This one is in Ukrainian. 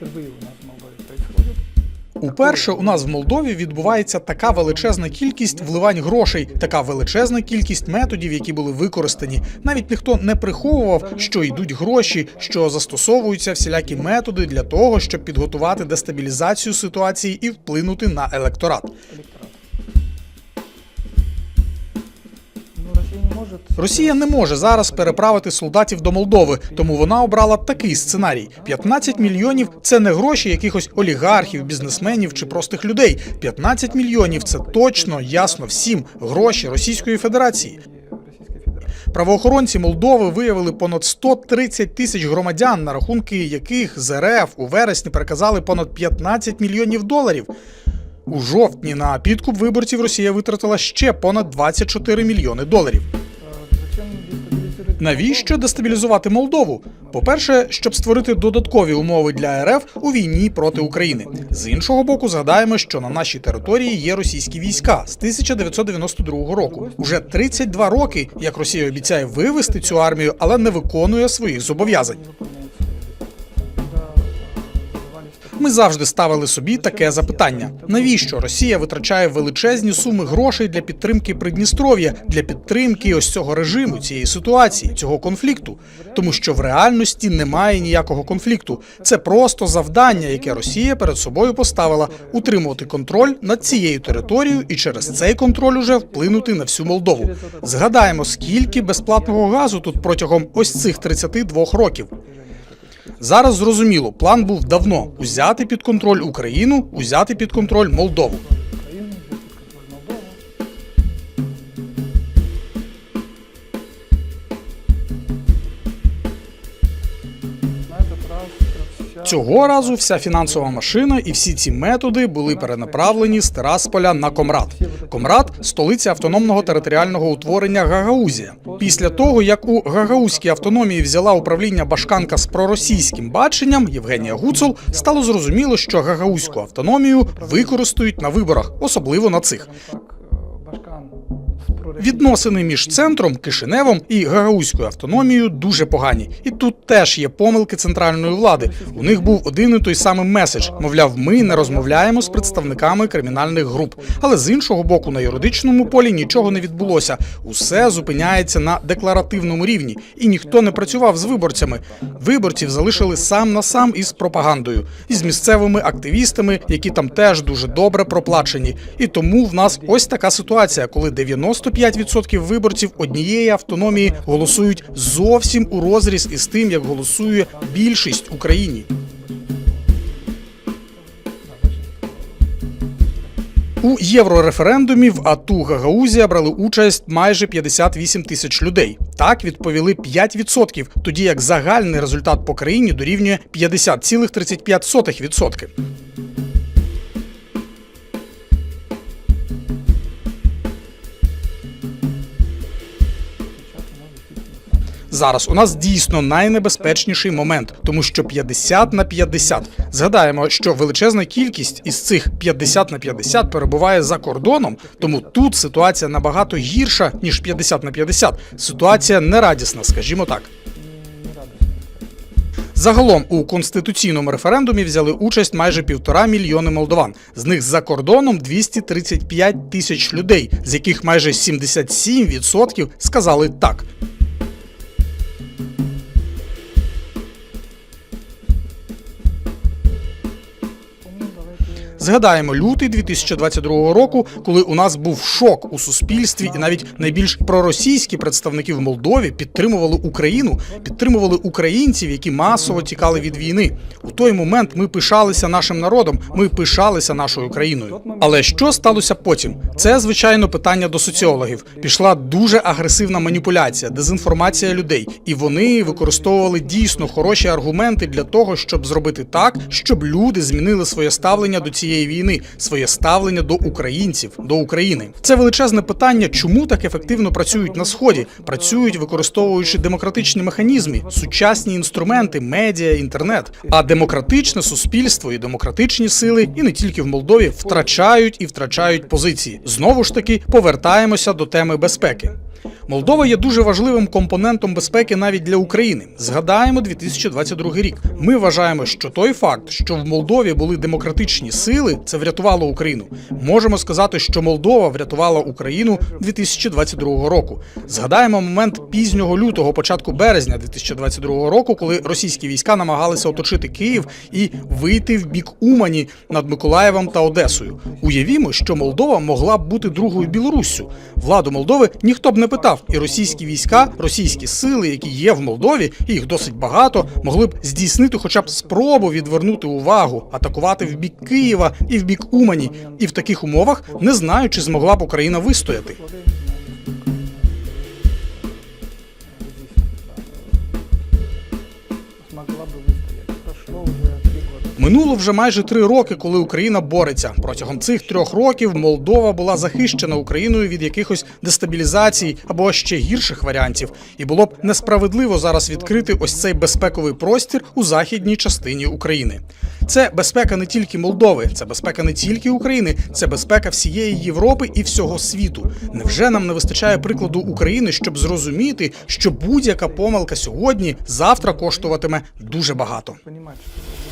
происходит. Уперше у нас в Молдові відбувається така величезна кількість вливань грошей, така величезна кількість методів, які були використані. Навіть ніхто не приховував, що йдуть гроші, що застосовуються всілякі методи для того, щоб підготувати дестабілізацію ситуації і вплинути на електорат. Росія не може зараз переправити солдатів до Молдови, тому вона обрала такий сценарій: 15 мільйонів це не гроші якихось олігархів, бізнесменів чи простих людей. 15 мільйонів це точно ясно всім гроші Російської Федерації. Правоохоронці Молдови виявили понад 130 тисяч громадян, на рахунки яких з РФ у вересні переказали понад 15 мільйонів доларів. У жовтні на підкуп виборців Росія витратила ще понад 24 мільйони доларів. Навіщо дестабілізувати Молдову? По-перше, щоб створити додаткові умови для РФ у війні проти України. З іншого боку, згадаємо, що на нашій території є російські війська з 1992 року. Уже 32 роки, як Росія обіцяє вивести цю армію, але не виконує своїх зобов'язань. Ми завжди ставили собі таке запитання: навіщо Росія витрачає величезні суми грошей для підтримки Придністров'я, для підтримки ось цього режиму, цієї ситуації, цього конфлікту? Тому що в реальності немає ніякого конфлікту. Це просто завдання, яке Росія перед собою поставила утримувати контроль над цією територією і через цей контроль уже вплинути на всю Молдову. Згадаємо, скільки безплатного газу тут протягом ось цих 32 років. Зараз зрозуміло, план був давно узяти під контроль Україну, узяти під контроль Молдову. Цього разу вся фінансова машина і всі ці методи були перенаправлені з Тирасполя на Комрад. Комрад столиця автономного територіального утворення Гагаузія. Після того, як у Гагаузькій автономії взяла управління Башканка з проросійським баченням, Євгенія Гуцул стало зрозуміло, що Гагаузьку автономію використають на виборах, особливо на цих. Відносини між центром, Кишиневом і Гагаузькою автономією дуже погані. І тут теж є помилки центральної влади. У них був один і той самий меседж: мовляв, ми не розмовляємо з представниками кримінальних груп. Але з іншого боку, на юридичному полі нічого не відбулося. Усе зупиняється на декларативному рівні, і ніхто не працював з виборцями. Виборців залишили сам на сам із пропагандою, із місцевими активістами, які там теж дуже добре проплачені. І тому в нас ось така ситуація, коли 95% виборців однієї автономії голосують зовсім у розріз із тим, як голосує більшість Україні. У єврореферендумі в АТУ Гагаузія брали участь майже 58 тисяч людей. Так відповіли 5%, тоді як загальний результат по країні дорівнює 50,35%. Зараз у нас дійсно найнебезпечніший момент, тому що 50 на 50. Згадаємо, що величезна кількість із цих 50 на 50 перебуває за кордоном, тому тут ситуація набагато гірша ніж 50 на 50. Ситуація нерадісна, скажімо так. Загалом у конституційному референдумі взяли участь майже півтора мільйони молдован. З них за кордоном 235 тисяч людей, з яких майже 77% сказали так. Згадаємо лютий 2022 року, коли у нас був шок у суспільстві, і навіть найбільш проросійські представники в Молдові підтримували Україну, підтримували українців, які масово тікали від війни. У той момент ми пишалися нашим народом, ми пишалися нашою країною. Але що сталося потім? Це звичайно питання до соціологів. Пішла дуже агресивна маніпуляція, дезінформація людей, і вони використовували дійсно хороші аргументи для того, щоб зробити так, щоб люди змінили своє ставлення до цієї війни, своє ставлення до українців, до України. Це величезне питання, чому так ефективно працюють на сході, працюють використовуючи демократичні механізми, сучасні інструменти, медіа, інтернет. А демократичне суспільство і демократичні сили, і не тільки в Молдові, втрачають і втрачають позиції. Знову ж таки, повертаємося до теми безпеки. Молдова є дуже важливим компонентом безпеки навіть для України. Згадаємо 2022 рік. Ми вважаємо, що той факт, що в Молдові були демократичні сили, це врятувало Україну. Можемо сказати, що Молдова врятувала Україну 2022 року. Згадаємо момент пізнього лютого, початку березня 2022 року, коли російські війська намагалися оточити Київ і вийти в бік Умані над Миколаєвом та Одесою. Уявімо, що Молдова могла б бути другою Білоруссю. Владу Молдови ніхто б не питав, і російські війська, російські сили, які є в Молдові, і їх досить багато, могли б здійснити хоча б спробу відвернути увагу, атакувати в бік Києва і в бік Умані. І в таких умовах не знаю, чи змогла б Україна вистояти. Смогла бы выстоять. Года. Минуло вже майже три роки, коли Україна бореться. Протягом цих трьох років Молдова була захищена Україною від якихось дестабілізацій або ще гірших варіантів, і було б несправедливо зараз відкрити ось цей безпековий простір у західній частині України. Це безпека не тільки Молдови, це безпека не тільки України, це безпека всієї Європи і всього світу. Невже нам не вистачає прикладу України, щоб зрозуміти, що будь-яка помилка сьогодні завтра коштуватиме дуже багато? much.